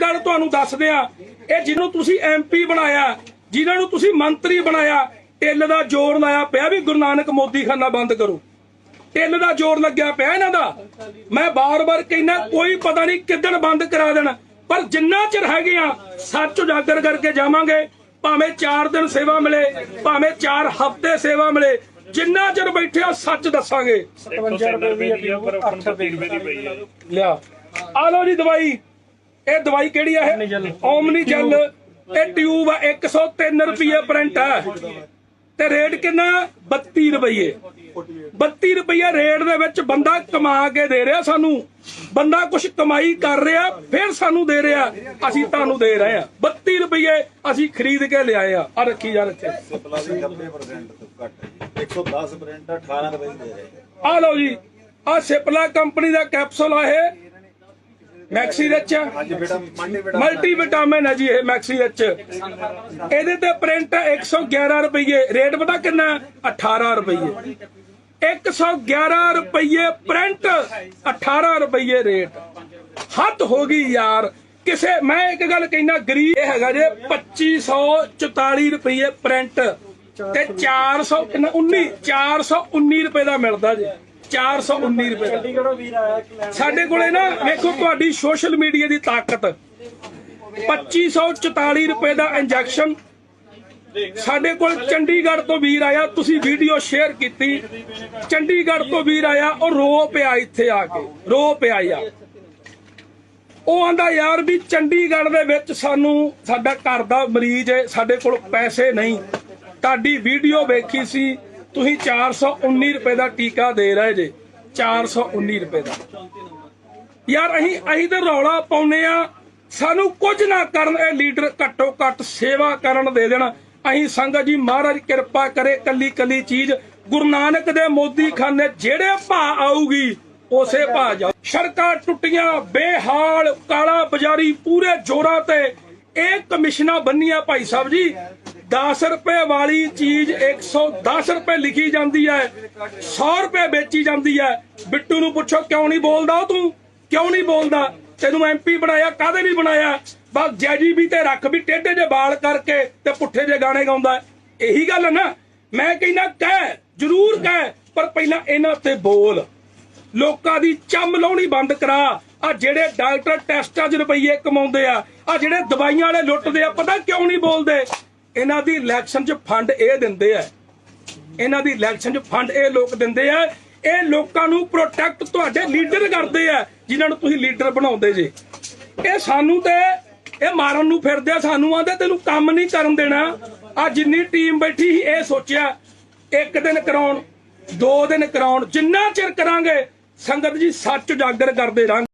ਗੱਲ ਤੁਹਾਨੂੰ ਦੱਸਦੇ ਆ ਇਹ ਜਿਹਨੂੰ ਤੁਸੀਂ ਐਮਪੀ ਬਣਾਇਆ ਜਿਨ੍ਹਾਂ ਨੂੰ ਤੁਸੀਂ ਮੰਤਰੀ ਬਣਾਇਆ ਟਿੱਲ ਦਾ ਜ਼ੋਰ ਲਾਇਆ ਪਿਆ ਵੀ ਗੁਰੂ ਨਾਨਕ ਮੋਦੀ ਖਾਨਾ ਬੰਦ ਕਰੋ। ਟਿੱਲ ਦਾ ਜ਼ੋਰ ਲੱਗਿਆ ਪਿਆ ਇਹਨਾਂ ਦਾ। ਮੈਂ ਬਾਰ-ਬਾਰ ਕਹਿੰਦਾ ਕੋਈ ਪਤਾ ਨਹੀਂ ਕਿੱਦਣ ਬੰਦ ਕਰਾ ਦੇਣ। ਪਰ ਜਿੰਨਾ ਚਿਰ ਹੈਗੇ ਆ ਸੱਚ ਉਜਾਗਰ ਕਰਕੇ ਜਾਵਾਂਗੇ ਭਾਵੇਂ 4 ਦਿਨ ਸੇਵਾ ਮਿਲੇ ਭਾਵੇਂ 4 ਹਫ਼ਤੇ ਸੇਵਾ ਮਿਲੇ ਜਿੰਨਾ ਚਿਰ ਬੈਠੇ ਆ ਸੱਚ ਦੱਸਾਂਗੇ। 57 ਰੁਪਏ ਦੀ ਹੈ ਪਰ 8 ਰੁਪਏ ਦੀ ਲਿਆ। ਆ ਲਓ ਜੀ ਦਵਾਈ। ਇਹ ਦਵਾਈ ਕਿਹੜੀ ਆ ਇਹ? ਓਮਨੀ ਜੈਲ ਇਹ ਟਿਊਬ ਆ 103 ਰੁਪਏ ਪ੍ਰਿੰਟ ਆ। ਤੇ ਰੇਟ ਕਿੰਨਾ? 32 ਰੁਪਏ 32 ਰੁਪਏ ਰੇਟ ਦੇ ਵਿੱਚ ਬੰਦਾ ਕਮਾ ਕੇ ਦੇ ਰਿਹਾ ਸਾਨੂੰ। ਬੰਦਾ ਕੁਝ ਕਮਾਈ ਕਰ ਰਿਹਾ ਫਿਰ ਸਾਨੂੰ ਦੇ ਰਿਹਾ। ਅਸੀਂ ਤੁਹਾਨੂੰ ਦੇ ਰਹੇ ਆ 32 ਰੁਪਏ ਅਸੀਂ ਖਰੀਦ ਕੇ ਲਿਆਏ ਆ। ਆ ਰੱਖੀ ਜਾ ਰੱਖੇ ਪਲਾਸ 90% ਤੋਂ ਘੱਟ ਹੈ ਜੀ। 110% 18 ਰੁਪਏ ਦੀ ਦੇ ਰਹੇ ਹੈ ਆ ਲਓ ਜੀ। ਆ ਸਿਪਲਾ ਕੰਪਨੀ ਦਾ ਕੈਪਸੂਲ ਆ ਇਹ। ਮੈਕਸੀ ਰਿਚ ਮਲਟੀ ਵਿਟਾਮਿਨ ਹੈ ਜੀ ਇਹ ਮੈਕਸੀ ਵਿੱਚ ਇਹਦੇ ਤੇ ਪ੍ਰਿੰਟ 111 ਰੁਪਏ ਰੇਟ ਪਤਾ ਕਿੰਨਾ 18 ਰੁਪਏ 111 ਰੁਪਏ ਪ੍ਰਿੰਟ 18 ਰੁਪਏ ਰੇਟ ਹੱਦ ਹੋ ਗਈ ਯਾਰ। ਕਿਸੇ ਮੈਂ ਇੱਕ ਗੱਲ ਕਹਿਣਾ ਗਰੀਬ ਇਹ ਹੈਗਾ ਜੇ 2544 ਰੁਪਏ ਪ੍ਰਿੰਟ ਤੇ 400 ਕਿੰਨਾ? 19 419 ਰੁਪਏ ਦਾ ਮਿਲਦਾ ਜੇ। 419 ਰੁਪਏ ਦਾ। ਚੰਡੀਗੜ੍ਹੋਂ ਵੀਰ ਆਇਆ ਕਿ ਲੈਣ ਸਾਡੇ ਕੋਲੇ ਨਾ ਵੇਖੋ ਤੁਹਾਡੀ ਸੋਸ਼ਲ ਮੀਡੀਆ ਦੀ ਤਾਕਤ। 2544 ਰੁਪਏ ਦਾ ਇੰਜੈਕਸ਼ਨ। ਸਾਡੇ ਕੋਲ ਚੰਡੀਗੜ੍ਹ ਤੋਂ ਵੀਰ ਆਇਆ ਤੁਸੀਂ ਵੀਡੀਓ ਸ਼ੇਅਰ ਕੀਤੀ। ਚੰਡੀਗੜ੍ਹ ਤੋਂ ਵੀਰ ਆਇਆ ਉਹ ਰੋ ਪਿਆ ਇੱਥੇ ਆ ਕੇ ਰੋ ਪਿਆ ਯਾਰ ਉਹ ਆਂਦਾ ਯਾਰ ਵੀ ਚੰਡੀਗੜ੍ਹ ਦੇ ਵਿੱਚ ਸਾਨੂੰ ਸਾਡਾ ਘਰ ਦਾ ਮਰੀਜ਼ ਹੈ ਸਾਡੇ ਕੋਲ ਪੈਸੇ ਨਹੀਂ। ਤੁਹਾਡੀ ਵੀਡੀਓ ਵੇਖੀ ਸੀ ਤੁਸੀਂ 419 ਰੁਪਏ ਦਾ ਟੀਕਾ ਦੇ ਰਹੇ ਜੇ। 419 ਰੁਪਏ ਦਾ। ਯਾਰ ਅਸੀਂ ਅਸੀਂ ਤੇ ਰੌਲਾ ਪਾਉਨੇ ਆ ਸਾਨੂੰ ਕੁਝ ਨਾ ਕਰਨ, ਇਹ ਲੀਡਰ ਘੱਟੋ ਘੱਟ ਸੇਵਾ ਕਰਨ ਦੇ ਦੇਣ। ਅਸੀਂ ਸੰਗਤ ਜੀ ਮਹਾਰਾਜ ਕਿਰਪਾ ਕਰੇ ਕੱਲੀ ਕੱਲੀ ਚੀਜ਼। ਗੁਰੂ ਨਾਨਕ ਦੇ ਮੋਦੀ ਖਾਨੇ ਜਿਹੜੇ ਭਾ ਆਊਗੀ, ਉਸੇ ਭਾ ਜਾ ਸੜਕਾਂ ਟੁੱਟੀਆਂ, ਬੇਹਾਲ, ਕਾਲਾ ਬਾਜ਼ਾਰੀ ਪੂਰੇ ਜੋਰਾਂ ਤੇ। ਇਹ ਕਮਿਸ਼ਨਾਂ ਬੰਨੀਆਂ ਭਾਈ ਸਾਹਿਬ ਜੀ। 10 ਰੁਪਏ ਵਾਲੀ ਚੀਜ਼ 110 ਰੁਪਏ ਲਿਖੀ ਜਾਂਦੀ ਹੈ 100 ਰੁਪਏ ਵੇਚੀ ਜਾਂਦੀ ਹੈ। ਬਿੱਟੂ ਨੂੰ ਪੁੱਛੋ, ਕਿਉਂ ਨਹੀਂ ਬੋਲਦਾ ਤੂੰ? ਕਿਉਂ ਨਹੀਂ ਬੋਲਦਾ? ਤੈਨੂੰ ਐਮਪੀ ਬਣਾਇਆ, ਕਾਹਦੇ ਲਈ ਬਣਾਇਆ? ਬਸ ਜੈਜੀਬੀ ਤੇ ਰੱਖ ਵੀ ਟੇਢੇ ਜੇ ਵਾਲ ਕਰਕੇ ਤੇ ਪੁੱਠੇ ਜੇ ਗਾਣੇ ਗਾਉਂਦਾ ਇਹੀ ਗੱਲ ਹੈ ਨਾ? ਮੈਂ ਕਹਿੰਦਾ, ਕਹਿ, ਜ਼ਰੂਰ ਕਹਿ, ਪਰ ਪਹਿਲਾਂ ਇਹਨਾਂ ਤੇ ਬੋਲ। ਲੋਕਾਂ ਦੀ ਚੰਮ ਲਾਉਣੀ ਬੰਦ ਕਰਾ। ਆ ਜਿਹੜੇ ਡਾਕਟਰ ਟੈਸਟਾਂ 'ਚ ਰੁਪਈਏ ਕਮਾਉਂਦੇ ਆ ਆ ਜਿਹੜੇ ਦਵਾਈਆਂ ਵਾਲੇ ਲੁੱਟਦੇ ਆ, ਪਤਾ ਕਿਉਂ ਨਹੀਂ ਬੋਲਦੇ? ਇਹਨਾਂ ਦੀ ਇਲੈਕਸ਼ਨ 'ਚ ਫੰਡ ਇਹ ਦਿੰਦੇ ਆ। ਇਹਨਾਂ ਦੀ ਇਲੈਕਸ਼ਨ 'ਚ ਫੰਡ ਇਹ ਲੋਕ ਦਿੰਦੇ ਆ। ਇਹ ਲੋਕਾਂ ਨੂੰ ਪ੍ਰੋਟੈਕਟ ਤੁਹਾਡੇ ਲੀਡਰ ਕਰਦੇ ਆ, ਜਿਨ੍ਹਾਂ ਨੂੰ ਤੁਸੀਂ ਲੀਡਰ ਬਣਾਉਂਦੇ ਜੇ। ਇਹ ਸਾਨੂੰ ਤੇ, ਇਹ ਮਾਰਨ ਨੂੰ ਫਿਰਦੇ ਆ, ਸਾਨੂੰ ਆਂਦੇ ਤੈਨੂੰ ਕੰਮ ਨਹੀਂ ਕਰਨ ਦੇਣਾ। ਆ ਜਿੰਨੀ ਟੀਮ ਬੈਠੀ ਸੀ, ਇਹ ਸੋਚਿਆ, ਇੱਕ ਦਿਨ ਕਰਾਉਣ, ਦੋ ਦਿਨ ਕਰਾਉਣ, ਜਿੰਨਾ ਚਿਰ ਕਰਾਂਗੇ, ਸੰਗਤ ਜੀ ਸੱਚ ਉਜਾਗਰ ਕਰਦੇ ਰਹਾਂਗੇ।